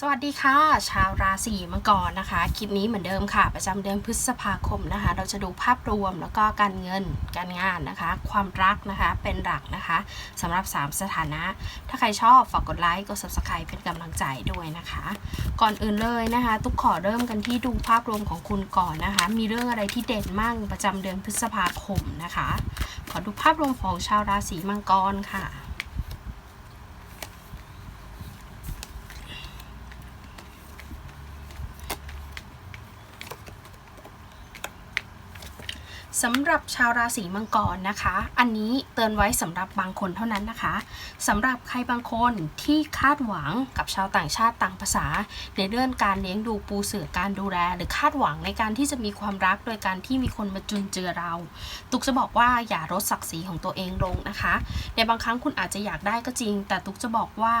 สวัสดีค่ะ ชาวราศีมังกรนะคะ คลิปนี้เหมือนเดิมค่ะ ประจำเดือนพฤษภาคมนะคะ เราจะดูภาพรวมแล้วก็การเงินการงานนะคะ ความรักนะคะเป็นหลักนะคะสำหรับ 3 สถานะ ถ้าใครชอบฝากกดไลค์กด subscribe เป็นกำลังใจด้วยนะคะ ก่อนอื่นเลยนะคะทุกขอเริ่มกันที่ดูภาพรวมของคุณก่อนนะคะ มีเรื่องอะไรที่เด่นมั่งประจำเดือนพฤษภาคมนะคะ ขอดูภาพรวมของชาวราศีมังกรค่ะ สำหรับชาวราศีมังกรนะคะ อันนี้เตือนไว้สำหรับบางคนเท่านั้นนะคะสำหรับใครบางคนที่คาดหวังกับชาวต่างชาติต่างภาษา ในเรื่องการเลี้ยงดูปูเสือการดูแล หรือคาดหวังในการที่จะมีความรักโดยการที่มีคนมาจุนเจือเรา ตุกจะบอกว่าอย่าลดศักดิ์ศรีของตัวเองลงนะคะ ในบางครั้งคุณอาจจะอยากได้ก็จริง แต่ตุกจะบอกว่า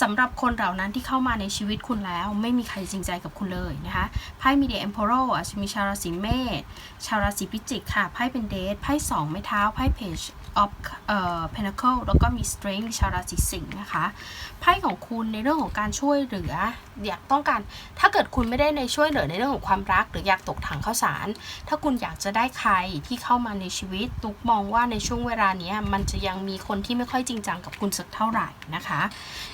สำหรับคนเหล่านั้นที่เข้ามาในชีวิตคุณแล้ว ไม่มีใครจริงใจกับคุณเลยนะคะไพ่มีเดียเอ็มโพโรอาจจะมีชาวราศีเมษชาวราศีพิจิกค่ะ ไพ่เป็นเดท ไพ่สองไม้เท้า ไพ่เพจออฟเอ่อเพนเคิลแล้วก็มีสตริงชาวราศีสิงห์นะคะ ไพ่ของคุณในเรื่องของการช่วยเหลือ อยากต้องการ ถ้าเกิดคุณไม่ได้ในช่วยเหลือในเรื่องของความรัก หรืออยากตกถังข้าวสาร ถ้าคุณอยากจะได้ใครที่เข้ามาในชีวิต ตุกมองว่าในช่วงเวลานี้มันจะยังมีคนที่ไม่ค่อยจริงจังกับคุณสักเท่าไหร่นะคะ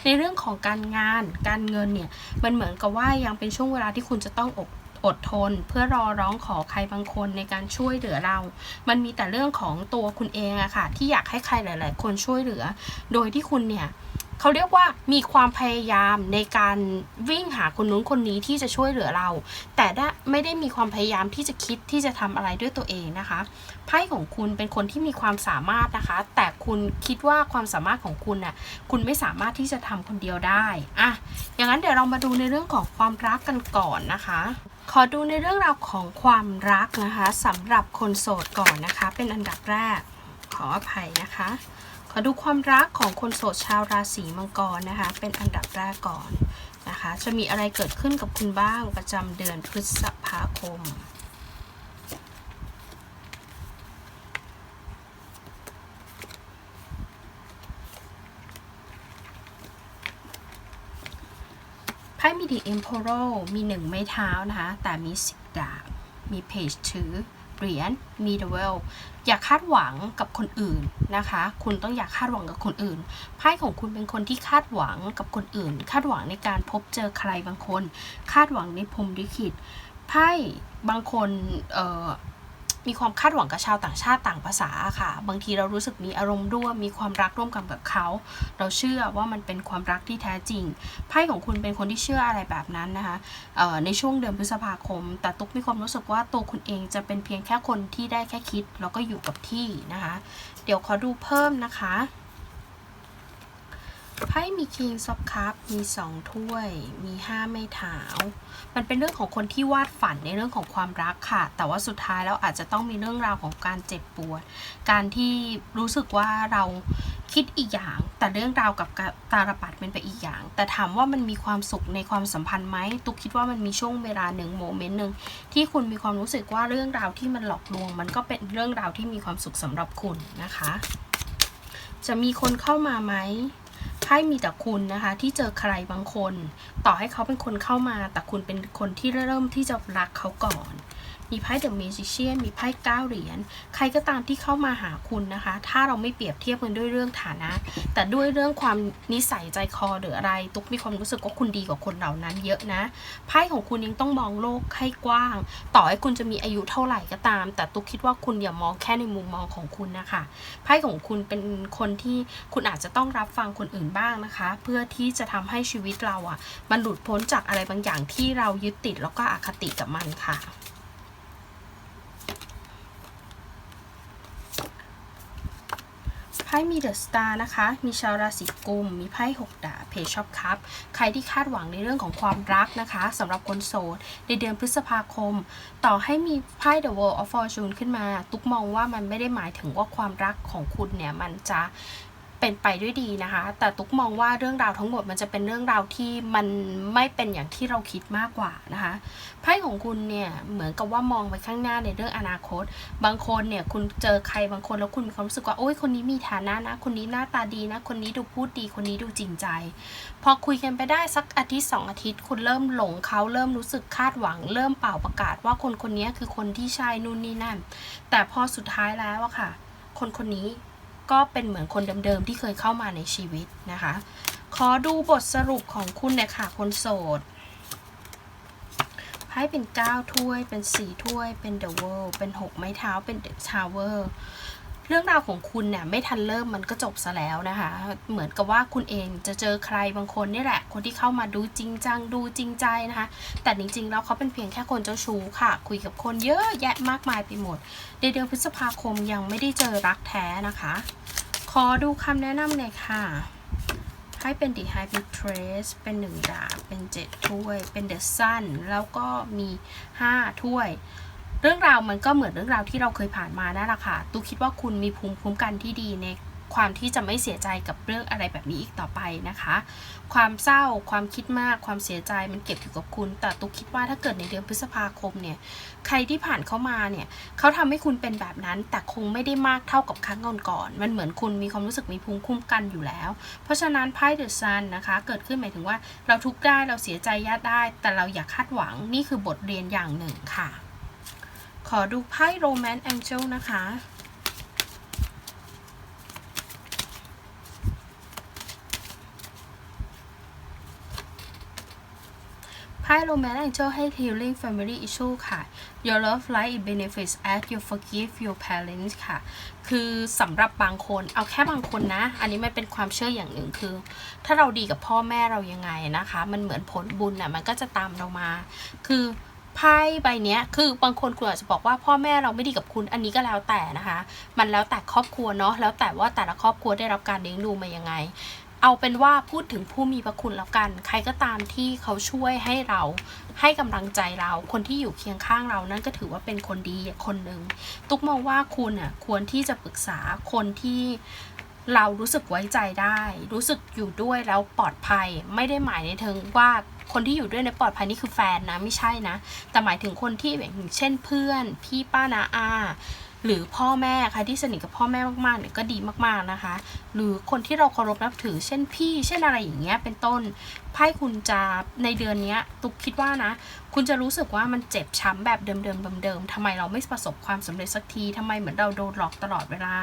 ในเรื่องของการงาน การเงินเนี่ย มันเหมือนกับว่ายังเป็นช่วงเวลาที่คุณจะต้องอด อดทน เพื่อรอร้องขอใครบางคนในการช่วยเหลือเรา มันมีแต่เรื่องของตัวคุณเองอะค่ะ ที่อยากให้ใครหลาย ๆ คนช่วยเหลือ โดยที่คุณเนี่ยเขาเรียกว่ามีความพยายามในการวิ่งหาคนนู้นคนนี้ที่จะช่วยเหลือเรา แต่ไม่ได้มีความพยายามที่จะคิดที่จะทำอะไรด้วยตัวเองนะคะไพ่ของคุณเป็นคนที่มีความสามารถนะคะ แต่คุณคิดว่าความสามารถของคุณน่ะคุณไม่สามารถที่จะทำคนเดียวได้อะอย่างนั้นเดี๋ยวเรามาดูในเรื่องของความรักกันก่อนนะคะ ขอดูในเรื่องราวของความรักนะคะสำหรับคนโสดก่อนนะคะ เป็นอันดับแรกขออภัยนะคะ ขอดูความรักของคนโสดชาวราศีมังกรนะคะ เป็นอันดับแรกก่อนนะคะ จะมีอะไรเกิดขึ้นกับคุณบ้างประจำเดือนพฤษภาคม ไพ่มีดีเอ็มโพโรมีหนึ่งไม้เท้านะคะ แต่มีสิบดาบ มีเพจถือเหรียญมีเดเวลอย่าคาดหวังกับคนอื่นนะคะ คุณต้องอย่าคาดหวังกับคนอื่นไพ่ของคุณเป็นคนที่คาดหวังกับคนอื่น คาดหวังในการพบเจอใครบางคน คาดหวังในพรมลิขิตไพ่บางคนเอ่อ มีความคาดหวังกับชาวต่างชาติต่างภาษาค่ะ บางทีเรารู้สึกมีอารมณ์ร่วม มีความรักร่วมกันกับเขา เราเชื่อว่ามันเป็นความรักที่แท้จริง ไพ่ของคุณเป็นคนที่เชื่ออะไรแบบนั้นนะคะในช่วงเดือนพฤษภาคม แต่ตุ๊กมีความรู้สึกว่าตัวคุณเองจะเป็นเพียงแค่คนที่ได้แค่คิด แล้วก็อยู่กับที่นะคะ เดี๋ยวขอดูเพิ่มนะคะ ไพ่มี King of Cup มี2ถ้วย มี5ไม้เท้ามันเป็นเรื่องของคนที่วาดฝันในเรื่องของความรักค่ะ แต่ว่าสุดท้ายแล้วอาจจะต้องมีเรื่องราวของการเจ็บปวด การที่รู้สึกว่าเราคิดอีกอย่าง แต่เรื่องราวกับตาลปัดเป็นไปอีกอย่าง แต่ถามว่ามันมีความสุขในความสัมพันธ์ไหมตุกคิดว่ามันมีช่วงเวลาหนึ่งโมเมนต์หนึ่งที่คุณมีความรู้สึกว่าเรื่องราวที่มันหลอกลวง มันก็เป็นเรื่องราวที่มีความสุขสำหรับคุณนะคะ จะมีคนเข้ามาไหม ไพ่มีแต่คุณนะคะ ที่เจอใครบางคน ต่อให้เขาเป็นคนเข้ามา แต่คุณเป็นคนที่เริ่มที่จะรักเขาก่อน มีไพ่เดอะเมจิเชียนมีไพ่เก้าเหรียญใครก็ตามที่เข้ามาหาคุณนะคะ ถ้าเราไม่เปรียบเทียบกันด้วยเรื่องฐานะ แต่ด้วยเรื่องความนิสัยใจคอหรืออะไร ตุ๊กมีความรู้สึกว่าคุณดีกว่าคนเหล่านั้นเยอะนะไพ่ของคุณยังต้องมองโลกให้กว้าง ต่อให้คุณจะมีอายุเท่าไหร่ก็ตาม แต่ตุ๊กคิดว่าคุณอย่ามองแค่ในมุมมองของคุณนะคะไพ่ของคุณเป็นคนที่คุณอาจจะต้องรับฟังคนอื่นบ้างนะคะ เพื่อที่จะทำให้ชีวิตเราอะ่ะมันหลุดพ้นจากอะไรบางอย่างที่เรายึดติดแล้วก็อคติกับมันค่ะ พ่มีเดอะสตาร์นะคะ มีชาวราศีกุม มีไพ่หกดาเพชอบครับ ใครที่คาดหวังในเรื่องของความรักนะคะสำหรับคนโสด ในเดือนพฤษภาคม ต่อให้มีไพ่ The World of Fortune ขึ้นมา ตุ๊กมองว่ามันไม่ได้หมายถึงว่าความรักของคุณเนี่ย มันจะ เป็นไปด้วยดีนะคะ แต่ตุ๊กมองว่าเรื่องราวทั้งหมดมันจะเป็นเรื่องราวที่มันไม่เป็นอย่างที่เราคิดมากกว่านะคะไพ่ของคุณเนี่ยเหมือนกับว่ามองไปข้างหน้าในเรื่องอนาคต บางคนเนี่ยคุณเจอใครบางคนแล้วคุณมีความรู้สึกว่าโอ้ยคนนี้มีฐานะนะคนนี้หน้าตาดีนะ คนนี้ดูพูดดีคนนี้ดูจริงใจ พอคุยกันไปได้สักอาทิตย์สองอาทิตย์ คุณเริ่มหลงเขาเริ่มรู้สึกคาดหวัง เริ่มเป่าประกาศว่าคนคนนี้คือคนที่ใช่นู่นนี่นั่น แต่พอสุดท้ายแล้วอะค่ะ คนคนนี้ ก็เป็นเหมือนคนเดิมๆที่เคยเข้ามาในชีวิตนะคะ ขอดูบทสรุปของคุณเนี่ยค่ะ คนโสดไพ่เป็น 9 ถ้วย เป็น 4 ถ้วย เป็น The World เป็น 6 ไม้เท้า เป็น The Tower รื่องราวของคุณเนี่ยไม่ทันเริ่มมันก็จบซะแล้วนะคะ เหมือนกับว่าคุณเองจะเจอใครบางคนนี่แหละ คนที่เข้ามาดูจริงจังดูจริงใจนะคะ แต่จริงๆแล้วเขาเป็นเพียงแค่คนเจ้าชู้ค่ะ คุยกับคนเยอะแยะมากมายไปหมดเดือนพฤษภาคมยังไม่ได้เจอรักแท้นะคะ ขอดูคำแนะนำหน่อยค่ะให้เป็น The High b i t r a c e เป็น1ดาบเป็น7ถ้วย เป็น The Sun แล้วก็มี5ถ้วย เรื่องราวมันก็เหมือนเรื่องราวที่เราเคยผ่านมานั่นแหละค่ะตูคิดว่าคุณมีภูมิคุ้มกันที่ดีในความที่จะไม่เสียใจกับเรื่องอะไรแบบนี้อีกต่อไปนะคะ ความเศร้า ความคิดมาก ความเสียใจมันเก็บอยู่กับคุณ แต่ตูคิดว่าถ้าเกิดในเดือนพฤษภาคมเนี่ย ใครที่ผ่านเข้ามาเนี่ย เขาทำให้คุณเป็นแบบนั้น แต่คงไม่ได้มากเท่ากับครั้งก่อนๆมันเหมือนคุณมีความรู้สึกมีภูมิคุ้มกันอยู่แล้ว เพราะฉะนั้นไพ่เดอะซันนะคะ เกิดขึ้นหมายถึงว่าเราทุกข์ได้ เราเสียใจยากได้ แต่เราอย่าคาดหวัง นี่คือบทเรียนอย่างหนึ่งค่ะ อดูไพ่โรแมนต์แองเจลนะคะ ไพ่ Romance Angel ให้ Healing Family Issue ค่ะ Your love life it benefits as you forgive your parents ค่ะ คือสำหรับบางคนเอาแค่บางคนนะ อันนี้มันเป็นความเชื่ออย่างหนึ่งคือ ถ้าเราดีกับพ่อแม่เรายังไงนะคะ มันเหมือนผลบุญน่ะมันก็จะตามเรามา คือ ไพ่ใบนี้คือบางคนคุณอาจจะบอกว่าพ่อแม่เราไม่ดีกับคุณอันนี้ก็แล้วแต่นะคะ มันแล้วแต่ครอบครัวเนาะแล้วแต่ว่าแต่ละครอบครัวได้รับการเลี้ยงดูมายังไง เอาเป็นว่าพูดถึงผู้มีพระคุณแล้วกัน ใครก็ตามที่เขาช่วยให้เราให้กำลังใจเรา คนที่อยู่เคียงข้างเรานั่นก็ถือว่าเป็นคนดีคนหนึ่งตุ๊กมองว่าคุณอะควรที่จะปรึกษาคนที่เรารู้สึกไว้ใจได้ รู้สึกอยู่ด้วยแล้วปลอดภัยไม่ได้หมายในเทิงว่า คนที่อยู่ด้วยในปลอดภัยนี่คือแฟนนะไม่ใช่นะ แต่หมายถึงคนที่แบบเช่นเพื่อน พี่ป้านาอา หรือพ่อแม่ใครที่สนิทกับพ่อแม่มากๆเนี่ยก็ดีมากๆนะคะ หรือคนที่เราเคารพนับถือ เช่นพี่ เช่นอะไรอย่างเงี้ยเป็นต้นไพ่คุณจะในเดือนนี้ตุกคิดว่านะ คุณจะรู้สึกว่ามันเจ็บช้ำแบบเดิมๆเดิมๆทำไมเราไม่ประสบความสำเร็จสักทีทำไมเหมือนเราโดนหลอกตลอดเวลา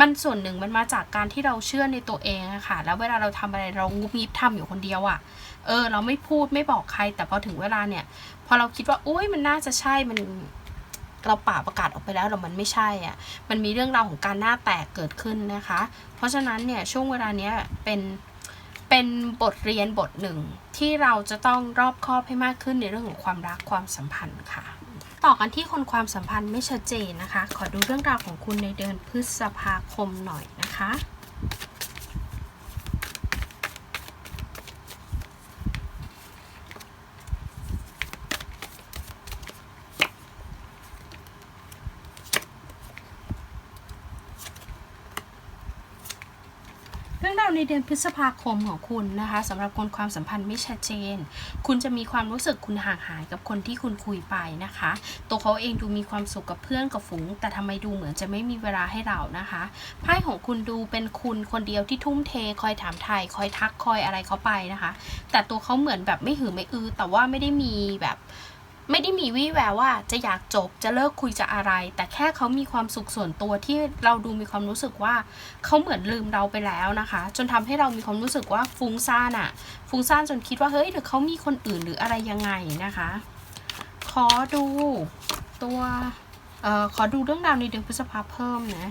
มันส่วนหนึ่งมันมาจากการที่เราเชื่อในตัวเองอะค่ะ แล้วเวลาเราทำอะไรเรางุบงิบทำอยู่คนเดียวอะ เออ เราไม่พูดไม่บอกใคร แต่พอถึงเวลาเนี่ย พอเราคิดว่าอุ้ยมันน่าจะใช่มันเราป่าประกาศออกไปแล้วแต่มันไม่ใช่อะ มันมีเรื่องราวของการหน้าแตกเกิดขึ้นนะคะ เพราะฉะนั้นเนี่ยช่วงเวลาเนี้ยเป็นเป็นบทเรียนบทหนึ่งที่เราจะต้องรอบคอบให้มากขึ้นในเรื่องของความรักความสัมพันธ์ค่ะ ต่อกันที่คนความสัมพันธ์ไม่ชัดเจนนะคะ ขอดูเรื่องราวของคุณในเดือนพฤษภาคมหน่อยนะคะ เดือนพฤษภาคมของคุณนะคะสำหรับคนความสัมพันธ์ไม่ชัดเจน คุณจะมีความรู้สึกคุณห่างหายกับคนที่คุณคุยไปนะคะ ตัวเขาเองดูมีความสุขกับเพื่อนกับฝูง แต่ทำไมดูเหมือนจะไม่มีเวลาให้เรานะคะไพ่ของคุณดูเป็นคุณคนเดียวที่ทุ่มเท คอยถามไทยคอยทักคอยอะไรเขาไปนะคะ แต่ตัวเขาเหมือนแบบไม่หือไม่อือแต่ว่าไม่ได้มีแบบ ไม่ได้มีวี่แววว่าจะอยากจบจะเลิกคุยจะอะไร แต่แค่เขามีความสุขส่วนตัวที่เราดูมีความรู้สึกว่าเขาเหมือนลืมเราไปแล้วนะคะ จนทำให้เรามีความรู้สึกว่าฟุ้งซ่านอะฟุ้งซ่านจนคิดว่าเฮ้ยหรือเขามีคนอื่นหรืออะไรยังไงนะคะ ขอดูตัวเอ่อขอดูเรื่องราวในเดือนพฤษภาเพิ่มนะ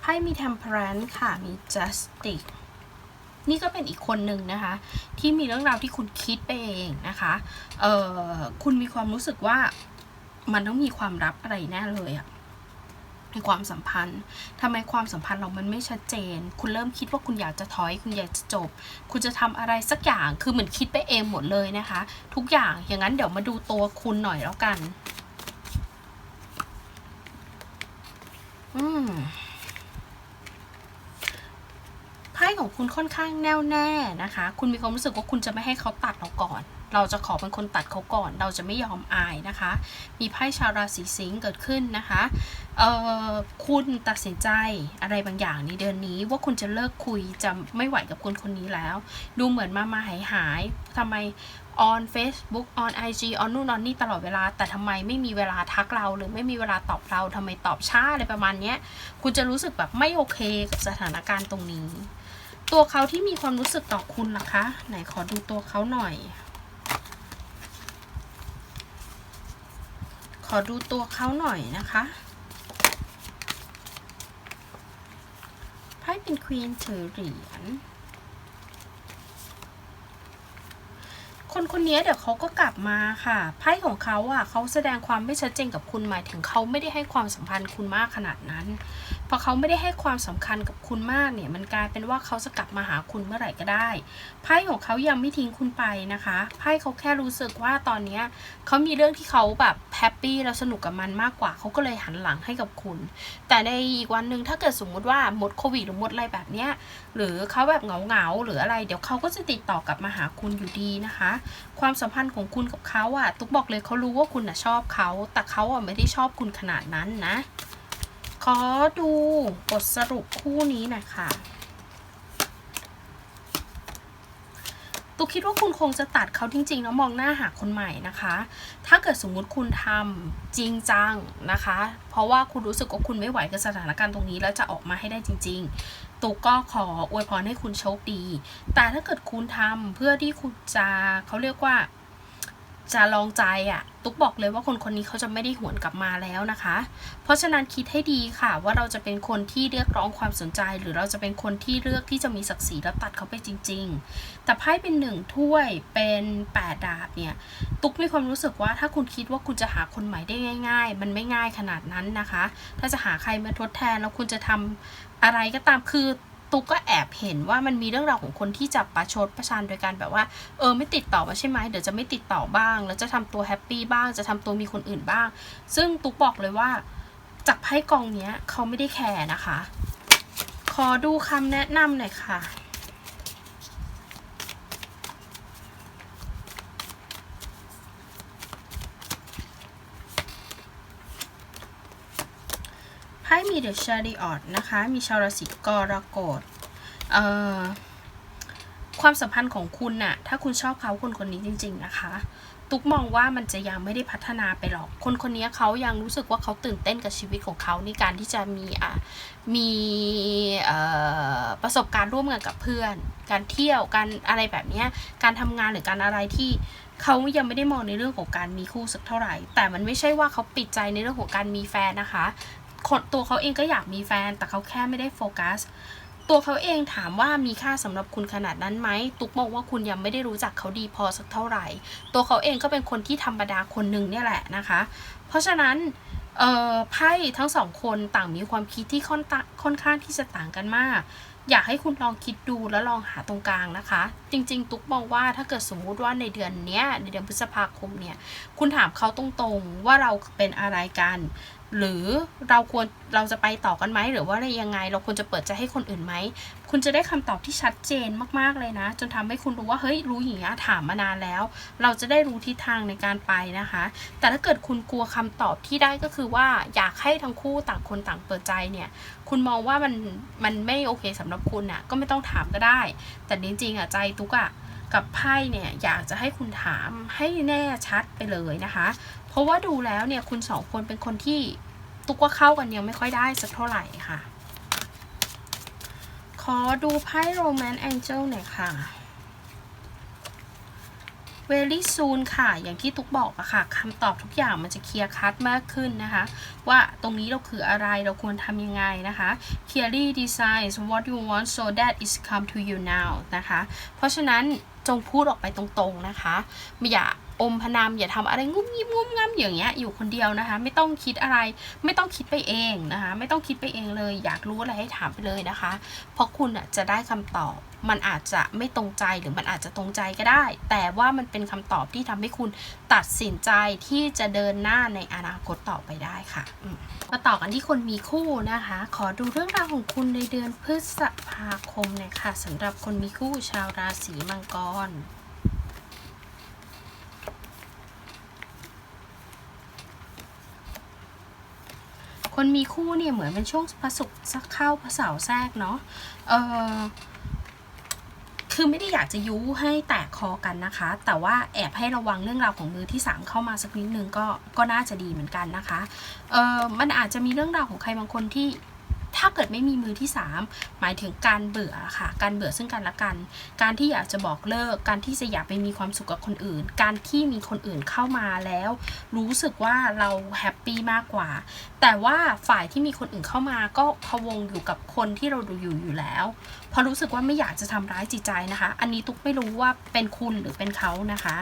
ไพ่มี temperance ค่ะ มี justice นี่ก็เป็นอีกคนหนึ่งนะคะ ที่มีเรื่องราวที่คุณคิดไปเองนะคะเออคุณมีความรู้สึกว่ามันต้องมีความลับอะไรแน่เลยอะในความสัมพันธ์ทำไมความสัมพันธ์เรามันไม่ชัดเจน คุณเริ่มคิดว่าคุณอยากจะถอย คุณอยากจะจบ คุณจะทำอะไรสักอย่าง คือเหมือนคิดไปเองหมดเลยนะคะ ทุกอย่าง อย่างนั้นเดี๋ยวมาดูตัวคุณหน่อยแล้วกัน อืม พ่ของคุณค่อนข้างแน่วแน่นะคะ คุณมีความรู้สึกว่าคุณจะไม่ให้เขาตัดเราก่อน เราจะขอเป็นคนตัดเขาก่อน เราจะไม่ยอมอายนะคะ มีไพ่ชาวราศีสิงห์เกิดขึ้นนะคะเอ่อคุณตัดสินใจอะไรบางอย่างในเดือนนี้ว่าคุณจะเลิกคุยจะไม่ไหวกับคนคนนี้แล้ว ดูเหมือนมามาหายหายทำไม on Facebook on IG on นู่น on นี่ตลอดเวลา แต่ทำไมไม่มีเวลาทักเรา หรือไม่มีเวลาตอบเราทำไมตอบช้าอะไรประมาณนี้คุณจะรู้สึกแบบไม่โอเคกับสถานการณ์ตรงนี้ ตัวเขาที่มีความรู้สึกต่อคุณล่ะคะ ไหนขอดูตัวเขาหน่อย ขอดูตัวเขาหน่อยนะคะไพ่เป็นควีนถือเหรียญคนคนนี้เดี๋ยวเขาก็กลับมาค่ะไพ่ของเขาอะเขาแสดงความไม่ชัดเจนกับคุณหมายถึงเขาไม่ได้ให้ความสัมพันธ์คุณมากขนาดนั้น อเขาไม่ได้ให้ความสำคัญกับคุณมากเนี่ย มันกลายเป็นว่าเขาจะกลับมาหาคุณเมื่อไหร่ก็ได้ ไพ่ของเขายังไม่ทิ้งคุณไปนะคะ ไพ่เขาแค่รู้สึกว่าตอนเนี้ยเขามีเรื่องที่เขาแบบแฮปปี้แล้วสนุกกับมันมากกว่า เขาก็เลยหันหลังให้กับคุณ แต่ในอีกวันหนึ่งถ้าเกิดสมมุติว่าหมดโควิดหรือหมดอะไรแบบเนี้ย หรือเขาแบบเหงาๆหรืออะไร เดี๋ยวเขาก็จะติดต่อกลับมาหาคุณอยู่ดีนะคะ ความสัมพันธ์ของคุณกับเขาอะตุ๊กบอกเลยเขารู้ว่าคุณอะชอบเขา แต่เขาอะไม่ได้ชอบคุณขนาดนั้นนะ ขอดูบทสรุปคู่นี้หน่อยค่ะตุ๊กคิดว่าคุณคงจะตัดเขาจริงๆแล้วมองหน้าหาคนใหม่นะคะ ถ้าเกิดสมมุติคุณทำจริงจังนะคะ เพราะว่าคุณรู้สึกว่าคุณไม่ไหวกับสถานการณ์ตรงนี้แล้วจะออกมาให้ได้จริง ๆ ตุกก็ขออวยพรให้คุณโชคดี แต่ถ้าเกิดคุณทำเพื่อที่คุณจะเขาเรียกว่า จะลองใจอะ่ะ ตุ๊กบอกเลยว่าคนคนนี้เขาจะไม่ได้หวนกลับมาแล้วนะคะ เพราะฉะนั้นคิดให้ดีค่ะ ว่าเราจะเป็นคนที่เรียกร้องความสนใจ หรือเราจะเป็นคนที่เลือกที่จะมีศักดิ์ศรีแล้วตัดเขาไปจริง ๆ แต่ไพ่เป็นหนึ่งถ้วยเป็นแปดดาบเนี่ย ตุ๊กมีความรู้สึกว่าถ้าคุณคิดว่าคุณจะหาคนใหม่ได้ง่าย ๆ มันไม่ง่ายขนาดนั้นนะคะ ถ้าจะหาใครมาทดแทนแล้วคุณจะทำอะไรก็ตามคือ ตุ๊กก็แอบเห็นว่ามันมีเรื่องราวของคนที่จับประชดประชันโดยการแบบว่า เออไม่ติดต่อมาใช่ไหมเดี๋ยวจะไม่ติดต่อบ้าง แล้วจะทำตัวแฮปปี้บ้าง จะทำตัวมีคนอื่นบ้าง ซึ่งตุ๊กบอกเลยว่าจากไพ่กองเนี้ยเขาไม่ได้แคร์นะคะ ขอดูคำแนะนำหน่อยค่ะ พ่มีเดอะชาริออตนะคะ มีชาวราศีกรกฎเอ่อความสัมพันธ์ของคุณน่ะ ถ้าคุณชอบเขาคนคนนี้จริง ๆ นะคะ ตุ๊กมองว่ามันจะยังไม่ได้พัฒนาไปหรอก คนคนนี้เขายังรู้สึกว่าเขาตื่นเต้นกับชีวิตของเขาในการที่จะมีอะมีประสบการณ์ร่วมกันกับเพื่อน การเที่ยว การอะไรแบบนี้ การทำงานหรือการอะไรที่เขายังไม่ได้มองในเรื่องของการมีคู่สักเท่าไหร่ แต่มันไม่ใช่ว่าเขาปิดใจในเรื่องของการมีแฟนนะคะ ตัวเขาเองก็อยากมีแฟน แต่เขาแค่ไม่ได้โฟกัส ตัวเขาเองถามว่ามีค่าสำหรับคุณขนาดนั้นไหม ตุ๊กมองว่าคุณยังไม่ได้รู้จักเขาดีพอสักเท่าไหร่ ตัวเขาเองก็เป็นคนที่ธรรมดาคนหนึ่งเนี่ยแหละนะคะ เพราะฉะนั้นไพ่ทั้งสองคนต่างมีความคิดที่ค่อนค่อนข้างที่จะต่างกันมาก อยากให้คุณลองคิดดูแล้วลองหาตรงกลางนะคะ จริง ๆ ตุ๊กมองว่าถ้าเกิดสมมุติว่าในเดือนเนี้ยในเดือนพฤษภาคมเนี่ย คุณถามเขาตรงๆว่าเราเป็นอะไรกัน หรือเราควรเราจะไปต่อกันไหมหรือว่าอะไรยังไง เราควรจะเปิดใจให้คนอื่นไหม คุณจะได้คำตอบที่ชัดเจนมากๆเลยนะ จนทำให้คุณรู้ว่าเฮ้ยรู้อย่างเงี้ยถามมานานแล้ว เราจะได้รู้ทิศทางในการไปนะคะ แต่ถ้าเกิดคุณกลัวคำตอบที่ได้ก็คือว่าอยากให้ทั้งคู่ต่างคนต่างเปิดใจเนี่ย คุณมองว่ามันมันไม่โอเคสำหรับคุณน่ะก็ไม่ต้องถามก็ได้ แต่จริงๆอะใจตุ๊กอะ กับไพ่เนี่ยอยากจะให้คุณถามให้แน่ชัดไปเลยนะคะ เพราะว่าดูแล้วเนี่ยคุณสองคนเป็นคนที่ตุกว่าเข้ากันยังไม่ค่อยได้สักเท่าไหร่ค่ะ ขอดูไพ่โรแมนต์แองเจิลหน่อยค่ะ very soon ค่ะ อย่างที่ตุกบอกอะค่ะคำตอบทุกอย่างมันจะเคลียร์คัดมากขึ้นนะคะ ว่าตรงนี้เราคืออะไรเราควรทำยังไงนะคะ clearly decides what you want so that is come to you now นะคะ เพราะฉะนั้นจงพูดออกไปตรงๆนะคะไม่อย่า อมพนามอย่าทำอะไรงุ้มยิ้มงุ้มง่ำอย่างเงี้ยอยู่คนเดียวนะคะ ไม่ต้องคิดอะไร ไม่ต้องคิดไปเองนะคะ ไม่ต้องคิดไปเองเลย อยากรู้อะไรให้ถามไปเลยนะคะ เพราะคุณอะจะได้คำตอบ มันอาจจะไม่ตรงใจหรือมันอาจจะตรงใจก็ได้ แต่ว่ามันเป็นคำตอบที่ทำให้คุณตัดสินใจที่จะเดินหน้าในอนาคตต่อไปได้ค่ะมาต่อกันที่คนมีคู่นะคะ ขอดูเรื่องราวของคุณในเดือนพฤษภาคมหน่ยค่ะสำหรับคนมีคู่ชาวราศีมังกร คนมีคู่เนี่ยเหมือนเป็นช่วงพระศุกร์สักเข้าพระเสาร์แทรกเนาะเออคือไม่ได้อยากจะยุให้แตกคอกันนะคะ แต่ว่าแอบให้ระวังเรื่องราวของมือที่สามเข้ามาสักนิดนึงก็ก็น่าจะดีเหมือนกันนะคะเออมันอาจจะมีเรื่องราวของใครบางคนที่ ถ้าเกิดไม่มีมือที่สามหมายถึงการเบื่อค่ะ การเบื่อซึ่งกันและกัน การที่อยากจะบอกเลิก การที่จะอยากไปมีความสุขกับคนอื่น การที่มีคนอื่นเข้ามาแล้ว รู้สึกว่าเราแฮปปี้มากกว่า แต่ว่าฝ่ายที่มีคนอื่นเข้ามาก็พะวงอยู่กับคนที่เราดูอยู่อยู่แล้วพราะรู้สึกว่าไม่อยากจะทำร้ายจิตใจนะคะ อันนี้ตุ๊กไม่รู้ว่าเป็นคุณหรือเป็นเขานะคะ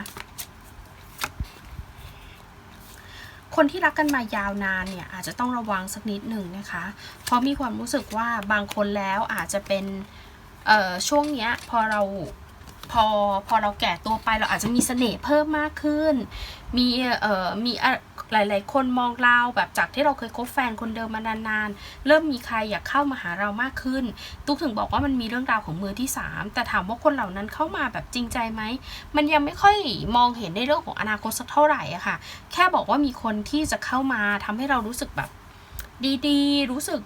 คนที่รักกันมายาวนานเนี่ยอาจจะต้องระวังสักนิดหนึ่งนะคะ เพราะมีความรู้สึกว่าบางคนแล้วอาจจะเป็นช่วงเนี้ยพอเราพอพอเราแก่ตัวไปเราอาจจะมีเสน่ห์เพิ่มมากขึ้น มีเอ่อมีอ หลาย ๆ คนมองเราแบบจากที่เราเคยคบแฟนคนเดิมมานานๆ เริ่มมีใครอยากเข้ามาหาเรามากขึ้น ตุ๊กถึงบอกว่ามันมีเรื่องราวของมือที่ 3 แต่ถามว่าคนเหล่านั้นเข้ามาแบบจริงใจไหม มันยังไม่ค่อยมองเห็นในเรื่องของอนาคตสักเท่าไหร่อะค่ะ แค่บอกว่ามีคนที่จะเข้ามาทำให้เรารู้สึกแบบดีๆ รู้สึก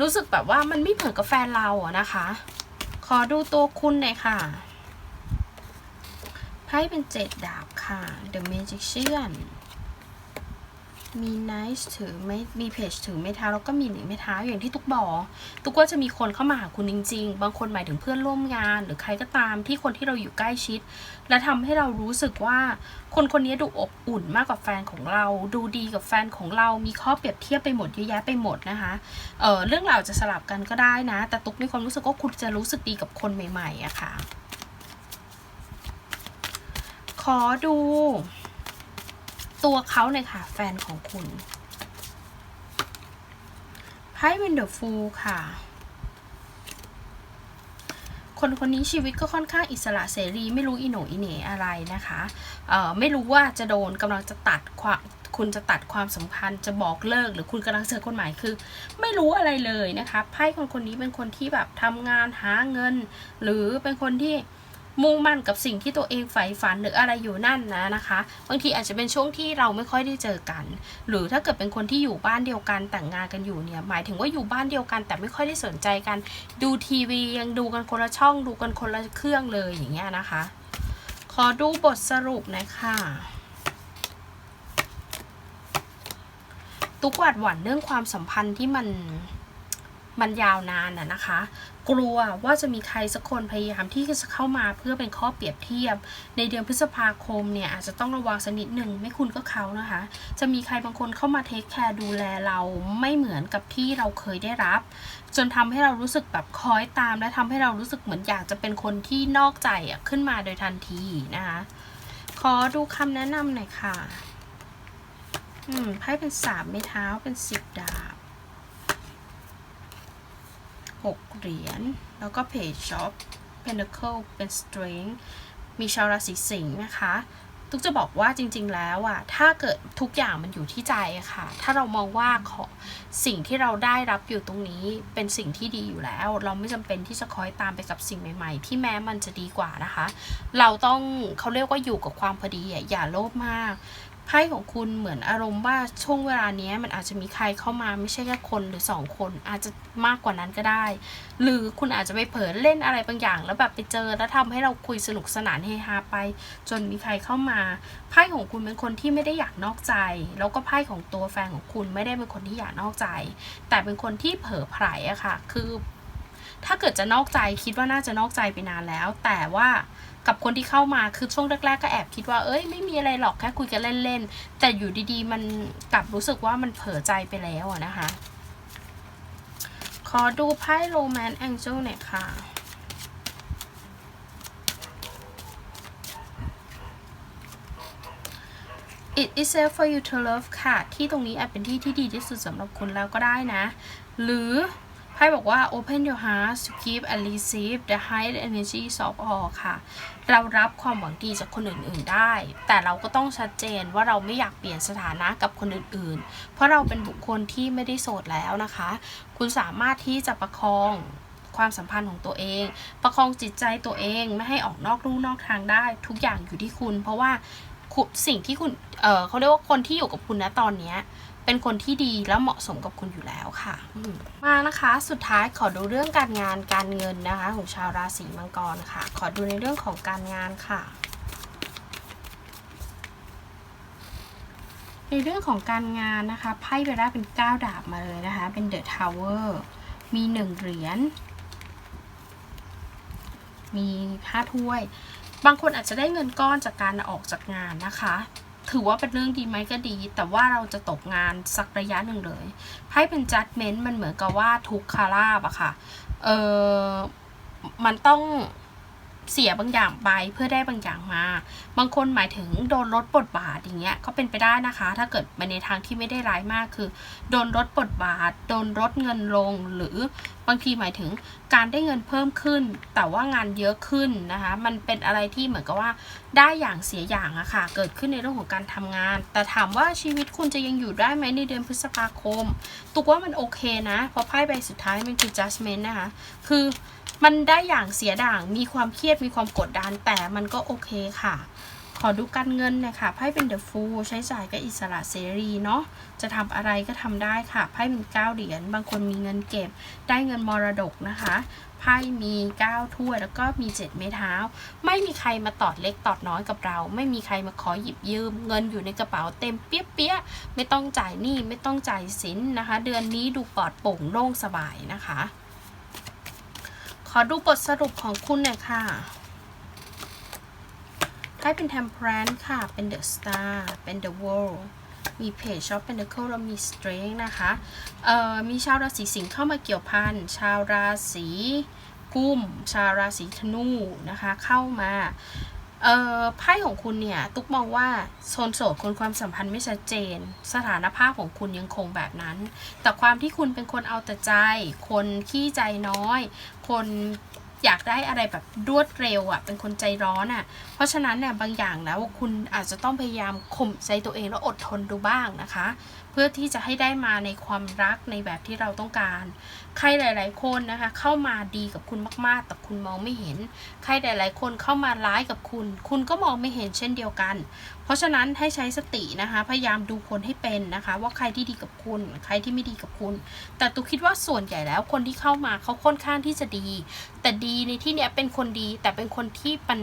รู้สึกแบบว่ามันไม่เผื่อกับแฟนเราอะนะคะ ขอดูตัวคุณหน่อยค่ะไพ่เป็นเจ็ดดาบค่ะ The Magician มี Nice ถือไม่มีเพจถือไม่เท้าแล้วก็มีหนีไม่เท้าอย่างที่ตุ๊กบอกตุ๊กว่าจะมีคนเข้ามาหาคุณจริง ๆ บางคนหมายถึงเพื่อนร่วมงาน หรือใครก็ตามที่คนที่เราอยู่ใกล้ชิด และทำให้เรารู้สึกว่า คนคนนี้ดูอบอุ่นมากกว่าแฟนของเรา ดูดีกับแฟนของเรา มีข้อเปรียบเทียบไปหมดเยอะแยะไปหมดนะคะเออเรื่องราวจะสลับกันก็ได้นะ แต่ตุ๊กมีความรู้สึกว่าคุณจะรู้สึกดีกับคนใหม่ๆอะค่ะ ขอดู ตัวเขาหน่อยค่ะ แฟนของคุณไพ่เป็นเดอะฟูลค่ะ คนคนนี้ชีวิตก็ค่อนข้างอิสระเสรี ไม่รู้อีโหนอีเหนอะไรนะคะเอ่อไม่รู้ว่าจะโดนกำลังจะตัดความคุณจะตัดความสัมพันธ์จะบอกเลิก หรือคุณกำลังเจอคนใหม่คือ ไม่รู้อะไรเลยนะคะไพ่คนคนนี้เป็นคนที่แบบทำงานหาเงิน หรือเป็นคนที่ มุ่งมั่นกับสิ่งที่ตัวเองใฝ่ฝันหรืออะไรอยู่นั่นนะนะคะ บางทีอาจจะเป็นช่วงที่เราไม่ค่อยได้เจอกัน หรือถ้าเกิดเป็นคนที่อยู่บ้านเดียวกันแต่งงานกันอยู่เนี่ยหมายถึงว่าอยู่บ้านเดียวกัน แต่ไม่ค่อยได้สนใจกัน ดูทีวียังดูกันคนละช่องดูกันคนละเครื่องเลยอย่างเงี้ยนะคะ ขอดูบทสรุปน่อยค่ะตุกหวาดหวั่นเรื่องความสัมพันธ์ที่มัน มันยาวนานน่ะนะคะ กลัวว่าจะมีใครสักคนพยายามที่จะเข้ามาเพื่อเป็นข้อเปรียบเทียบ ในเดือนพฤษภาคมเนี่ยอาจจะต้องระวังสักนิดหนึ่งไม่คุณก็เขานะคะ จะมีใครบางคนเข้ามาเทคแคร์ดูแลเราไม่เหมือนกับที่เราเคยได้รับ จนทำให้เรารู้สึกแบบคอยตาม และทำให้เรารู้สึกเหมือนอยากจะเป็นคนที่นอกใจอะขึ้นมาโดยทันทีนะคะ ขอดูคำแนะนำหน่อยค่ะ อืมไพ่เป็นสามไม้เท้าเป็นสิบดาบ หกเหรียญ แล้วก็เพจช็อป Pentacle เป็น Strength มีชาวราศีสิงห์นะคะ ทุกจะบอกว่าจริง ๆ แล้วอะถ้าเกิดทุกอย่างมันอยู่ที่ใจค่ะ ถ้าเรามองว่าขอสิ่งที่เราได้รับอยู่ตรงนี้เป็นสิ่งที่ดีอยู่แล้ว เราไม่จำเป็นที่จะคอยตามไปกับสิ่งใหม่ ๆ ที่แม้มันจะดีกว่านะคะ เราต้องเขาเรียกว่าอยู่กับความพอดีอย่าโลภมาก ไพ่ของคุณเหมือนอารมณ์ว่าช่วงเวลานี้มันอาจจะมีใครเข้ามาไม่ใช่แค่คนหรือสองคน อาจจะมากกว่านั้นก็ได้ หรือคุณอาจจะไปเผลอเล่นอะไรบางอย่าง แล้วแบบไปเจอแล้วทำให้เราคุยสนุกสนานเฮฮาไป จนมีใครเข้ามาไพ่ของคุณเป็นคนที่ไม่ได้อยากนอกใจ แล้วก็ไพ่ของตัวแฟนของคุณไม่ได้เป็นคนที่อยากนอกใจ แต่เป็นคนที่เผลอไผลอะค่ะ คือ ถ้าเกิดจะนอกใจคิดว่าน่าจะนอกใจไปนานแล้ว แต่ว่า กับคนที่เข้ามาคือช่วงแรกๆก็แอบคิดว่าเอ้ยไม่มีอะไรหรอกแค่คุยกันเล่นๆ แต่อยู่ดีๆ มันกลับรู้สึกว่ามันเผลอใจไปแล้วอะนะคะ ขอดูไพ่โรแมนต์แองเจิลหน่อยค่ะอ it is safe for you to love ค่ะ ที่ตรงนี้อาจเป็นที่ที่ดีที่สุดสำหรับคุณแล้วก็ได้นะ หรือ ไพ่บอกว่า open your heart to give and receive the high energy of all ค่ะ เรารับความหวังดีจากคนอื่นๆได้ แต่เราก็ต้องชัดเจนว่าเราไม่อยากเปลี่ยนสถานะกับคนอื่นๆ เพราะเราเป็นบุคคลที่ไม่ได้โสดแล้วนะคะ คุณสามารถที่จะประคองความสัมพันธ์ของตัวเอง ประคองจิตใจตัวเองไม่ให้ออกนอกลู่นอกทางได้ ทุกอย่างอยู่ที่คุณ เพราะว่าสิ่งที่คุณเเขาเรียกว่าคนที่อยู่กับคุณนะตอนเนี้ย เป็นคนที่ดีและเหมาะสมกับคุณอยู่แล้วค่ะ มานะคะ สุดท้ายขอดูเรื่องการงานการเงินนะคะ ของชาวราศีมังกรค่ะ ขอดูในเรื่องของการงานค่ะ ในเรื่องของการงานนะคะไพ่ไปได้เป็น 9 ดาบมาเลยนะคะ เป็นเดอะทาวเวอร์มี 1 เหรียญมีห้าถ้วย บางคนอาจจะได้เงินก้อนจากการออกจากงานนะคะ ถือว่าเป็นเรื่องดีไหมก็ดี แต่ว่าเราจะตกงานสักระยะหนึ่งเลยไพ่เป็น judgment มันเหมือนกับว่าทุกคาราบอะค่ะ เออมันต้อง เสียบางอย่างไปเพื่อได้บางอย่างมา บางคนหมายถึงโดนลดบทบาทอย่างเงี้ยก็เป็นไปได้นะคะ ถ้าเกิดไปในทางที่ไม่ได้ร้ายมากคือ โดนลดบทบาท โดนลดเงินลง หรือบางทีหมายถึงการได้เงินเพิ่มขึ้น แต่ว่างานเยอะขึ้นนะคะ มันเป็นอะไรที่เหมือนกับว่าได้อย่างเสียอย่างอะค่ะ เกิดขึ้นในเรื่องของการทำงาน แต่ถามว่าชีวิตคุณจะยังอยู่ได้ไหมในเดือนพฤษภาคม ตุกว่ามันโอเคนะ เพราะไพ่ใบสุดท้ายมันคือ judgment นะคะ คือ มันได้อย่างเสียด่าง มีความเครียด มีความกดดัน แต่มันก็โอเคค่ะ ขอดูการเงินนะคะไพ่เป็น the fool ใช้จ่ายก็อิสระเสรีเนาะ จะทำอะไรก็ทำได้ค่ะ ไพ่เป็นเก้าเหรียญ บางคนมีเงินเก็บ ได้เงินมรดกนะคะ ไพ่มี9ถ้วยแล้วก็มี7ไม้เท้า ไม่มีใครมาตอดเล็กตอดน้อยกับเรา ไม่มีใครมาขอหยิบยืม เงินอยู่ในกระเป๋าเต็มเปี้ยเปี้ยๆไม่ต้องจ่ายหนี้ ไม่ต้องจ่ายสินนะคะ เดือนนี้ดูปลอดโปร่งโล่งสบายนะคะ อดูบทสรุปของคุณหน่อยค่ะได้เป็น temperance ค่ะ เป็น the star เป็น the world มี page of pentacle แล้วมี strength นะคะ เอ่อ มีชาวราศีสิงห์เข้ามาเกี่ยวพัน ชาวราศีกุม ชาวราศีธนูนะคะ เข้ามา เอ่อไพ่ของคุณเนี่ย ตุ๊กมองว่าโซนโสดคนความสัมพันธ์ไม่ชัดเจน สถานภาพของคุณยังคงแบบนั้น แต่ความที่คุณเป็นคนเอาแต่ใจ คนขี้ใจน้อย คนอยากได้อะไรแบบรวดเร็วอะ่ะ เป็นคนใจร้อนอะ่ะ เพราะฉะนั้นเนี่ยบางอย่างแล้วคุณอาจจะต้องพยายามข่มใจตัวเองแล้วอดทนดูบ้างนะคะ เพื่อที่จะให้ได้มาในความรักในแบบที่เราต้องการ ใครหลาย ๆ คนนะคะเข้ามาดีกับคุณมาก ๆ แต่คุณมองไม่เห็น ใครหลาย ๆ คนเข้ามาร้ายกับคุณ คุณก็มองไม่เห็นเช่นเดียวกัน เพราะฉะนั้นให้ใช้สตินะคะพยายามดูคนให้เป็นนะคะ ว่าใครที่ดีกับคุณ ใครที่ไม่ดีกับคุณ แต่ตูคิดว่าส่วนใหญ่แล้วคนที่เข้ามาเขาค่อนข้างที่จะดี แต่ดีในที่เนี้ยเป็นคนดีแต่เป็นคนที่มัน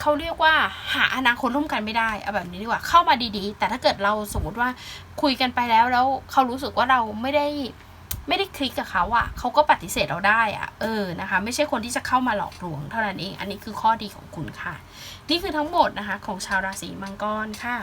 เขาเรียกว่าหาอนาคตร่วมกันไม่ได้เอาแบบนี้ดีกว่าเข้ามาดีๆ แต่ถ้าเกิดเราสมมติว่าคุยกันไปแล้วแล้วเขารู้สึกว่าเราไม่ได้ไม่ได้คลิกกับเขาอะเขาก็ปฏิเสธเราได้อะเออนะคะ ไม่ใช่คนที่จะเข้ามาหลอกลวงเท่านั้นเอง อันนี้คือข้อดีของคุณค่ะ นี่คือทั้งหมดนะคะ ของชาวราศีมังกรค่ะ